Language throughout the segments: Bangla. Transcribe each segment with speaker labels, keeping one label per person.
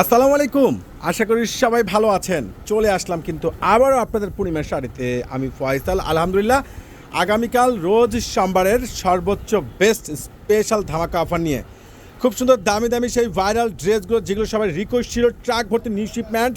Speaker 1: আসসালামু আলাইকুম। আশা করি সবাই ভালো আছেন। চলে আসলাম কিন্তু আবারও আপনাদের পূর্ণিমার শাড়িতে। আমি ফয়সাল, আলহামদুলিল্লাহ। আগামীকাল রোজ সোমবারের সর্বোচ্চ বেস্ট স্পেশাল ধামাকা অফার নিয়ে। খুব সুন্দর দামি দামি সেই ভাইরাল ড্রেসগুলো যেগুলো সবাই রিকোয়েস্ট ছিল ট্রাক ভর্তি নিউ শিপমেন্ট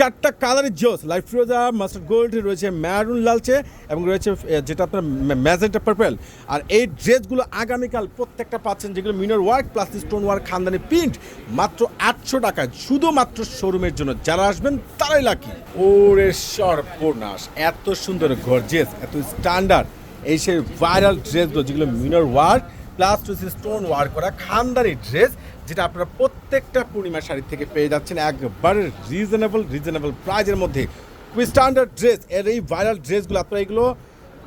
Speaker 1: চারটা কালারের জোস। লাইফ ফিরোজা মাস্টার গোল্ড রয়েছে ম্যারুন লালচে এবং রয়েছে যেটা আপনার ম্যাজেন্টা পার্পেল আর এই ড্রেসগুলো আগামীকাল প্রত্যেকটা পাচ্ছেন, যেগুলো মিনার ওয়ার্ক প্লাস স্টোন ওয়ার্ক খানদানি প্রিন্ট মাত্র আটশো টাকায়, শুধুমাত্র শোরুমের জন্য। যারা আসবেন, তারাই লাকি ওরে সর্বনাশ, এত সুন্দর গর্জেস এত স্ট্যান্ডার্ড এই সেই ভাইরাল ড্রেসগুলো যেগুলো মিনার ওয়ার্ক প্লাস রয়েছে স্টোন ওয়ার্ক করা খানদানি ড্রেস যেটা আপনারা প্রত্যেকটা পূর্ণিমা শাড়ি থেকে পেয়ে যাচ্ছেন একবারে রিজনেবল রিজনেবল প্রাইজের মধ্যে। খুবই স্ট্যান্ডার্ড ড্রেস এর এই ভাইরাল ড্রেসগুলো আপনারা এগুলো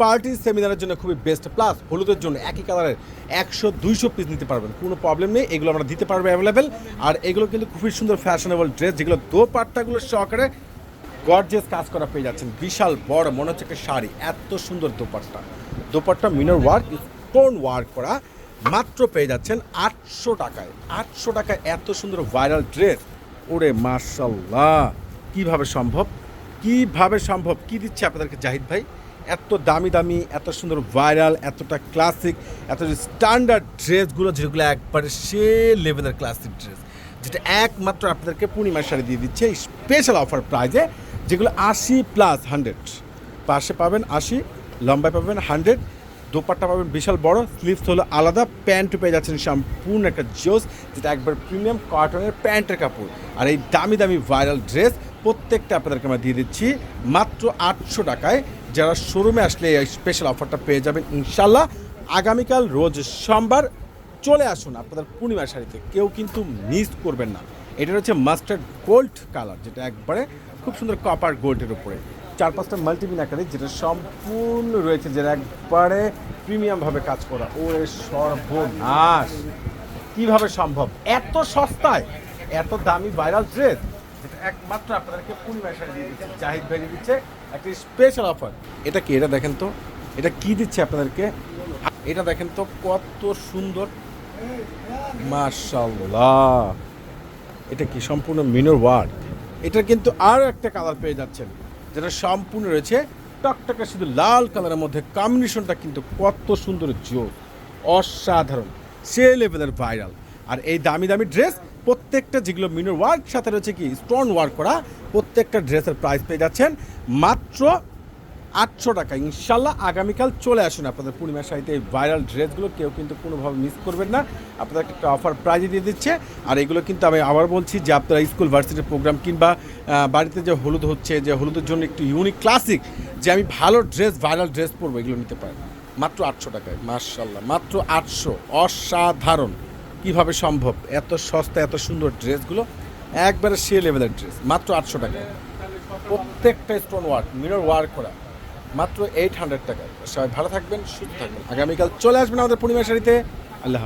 Speaker 1: পার্টি সেমিনারের জন্য খুবই বেস্ট প্লাস হলুদের জন্য একই কালারের একশো, দুইশো পিস নিতে পারবেন, কোনো প্রবলেম নেই, এগুলো আমরা দিতে পারব অ্যাভেলেবেল আর এগুলো কিন্তু খুবই সুন্দর ফ্যাশনেবল ড্রেস যেগুলো দো পাট্টাগুলো সহকারে গর্জেস কাজ করা পেয়ে যাচ্ছেন। বিশাল বড়, মনে হচ্ছে একটা শাড়ি, এত সুন্দর দোপাট্টা। দোপাট্টা মিনার ওয়ার্ক স্টোন ওয়ার্ক করা। মাত্র পেয়ে যাচ্ছেন আটশো টাকায়। আটশো টাকায় এত সুন্দর ভাইরাল ড্রেস ওরে মার্শাল্লাহ কীভাবে সম্ভব? কীভাবে সম্ভব? কি দিচ্ছে আপনাদেরকে জাহিদ ভাই? এত দামি দামি, এত সুন্দর ভাইরাল এতটা ক্লাসিক এত স্ট্যান্ডার্ড ড্রেসগুলো যেগুলো একবারে সে লেভেলের ক্লাসিক ড্রেস যেটা একমাত্র আপনাদেরকে পূর্ণিমার শাড়ি দিয়ে দিচ্ছে স্পেশাল অফার প্রাইজে যেগুলো আশি প্লাস হান্ড্রেড পাশে পাবেন আশি, লম্বায় পাবেন হান্ড্রেড দোপাট্টা পাবেন বিশাল বড় স্লিভস হলো আলাদা প্যান্ট পেয়ে যাচ্ছেন সম্পূর্ণ একটা জোস যেটা একবার প্রিমিয়াম কটনের প্যান্টের কাপড়। আর এই দামি দামি ভাইরাল ড্রেস প্রত্যেকটা আপনাদেরকে আমরা দিয়ে দিচ্ছি, মাত্র আটশো টাকায়। যারা শোরুমে আসলে এই স্পেশাল অফারটা পেয়ে যাবেন, ইনশাল্লাহ আগামীকাল রোজ সোমবার চলে আসুন আপনাদের পূর্ণিমা শাড়িতে। কেউ কিন্তু মিস করবেন না। এটা হচ্ছে মাস্টার্ড গোল্ড কালার যেটা একবারে খুব সুন্দর কপার গোল্ডের উপরে। চার পাঁচটা মাল্টিমিন আকারে যেটা সম্পূর্ণ রয়েছে, যেটা একবারে প্রিমিয়ামভাবে কাজ করা। ও সর্বনাশ। কীভাবে সম্ভব? এত সস্তায়? এত দামি ভাইরাল ড্রেস যেটা একমাত্র আপনাদেরকে পূর্ণিমা শাড়ি দিয়ে দিচ্ছে। জাহিদ ভাই দিচ্ছে একটা স্পেশাল অফার এটা কি? এটা দেখেন তো। এটা কি দিচ্ছে আপনাদেরকে? এটা দেখেন তো কত সুন্দর। মাশাল্লাহ এটা কি? সম্পূর্ণ মিনর ওয়ার্ড এটা কিন্তু আরও একটা কালার পেয়ে যাচ্ছেন। যেটা সম্পূর্ণ রয়েছে টকটকে শুধু লাল কালারের মধ্যে কম্বিনেশনটা কিন্তু কত সুন্দর জোর, অসাধারণ, সে লেভেলের ভাইরাল আর এই দামি দামি ড্রেস প্রত্যেকটা যেগুলো মিনোর ওয়ার্ক সাথে রয়েছে কি স্টোন ওয়ার্ক করা, প্রত্যেকটা ড্রেসের প্রাইস পেয়ে যাচ্ছেন মাত্র আটশো টাকা। ইনশাল্লাহ আগামীকাল চলে আসুন আপনাদের পূর্ণিমার শাড়িতে এই ভাইরাল ড্রেসগুলো। কেউ কিন্তু কোনোভাবে মিস করবেন না। আপনাদেরকে একটা অফার প্রাইজে দিয়ে দিচ্ছে। আর এগুলো কিন্তু আমি আবার বলছি যে আপনারা স্কুল ভার্সিটির প্রোগ্রাম কিংবা বাড়িতে যে হলুদ হচ্ছে, যে হলুদের জন্য একটু ইউনিক ক্লাসিক যে আমি ভালো ড্রেস ভাইরাল ড্রেস পরবো, এগুলো নিতে পারেন। মাত্র আটশো টাকায়। মার্শাল্লাহ মাত্র আটশো। অসাধারণ। কীভাবে সম্ভব? এত সস্তা, এত সুন্দর ড্রেসগুলো। একবারে সে লেভেলের ড্রেস মাত্র আটশো টাকায়। প্রত্যেকটা স্টোন ওয়ার্ক মিরর ওয়ার্ক করা। মাত্র এইট হান্ড্রেড টাকা সবাই ভালো থাকবেন, সুস্থ থাকবেন। আগামীকাল চলে আসবেন আমাদের পূর্ণিমা শাড়িতে আল্লাহ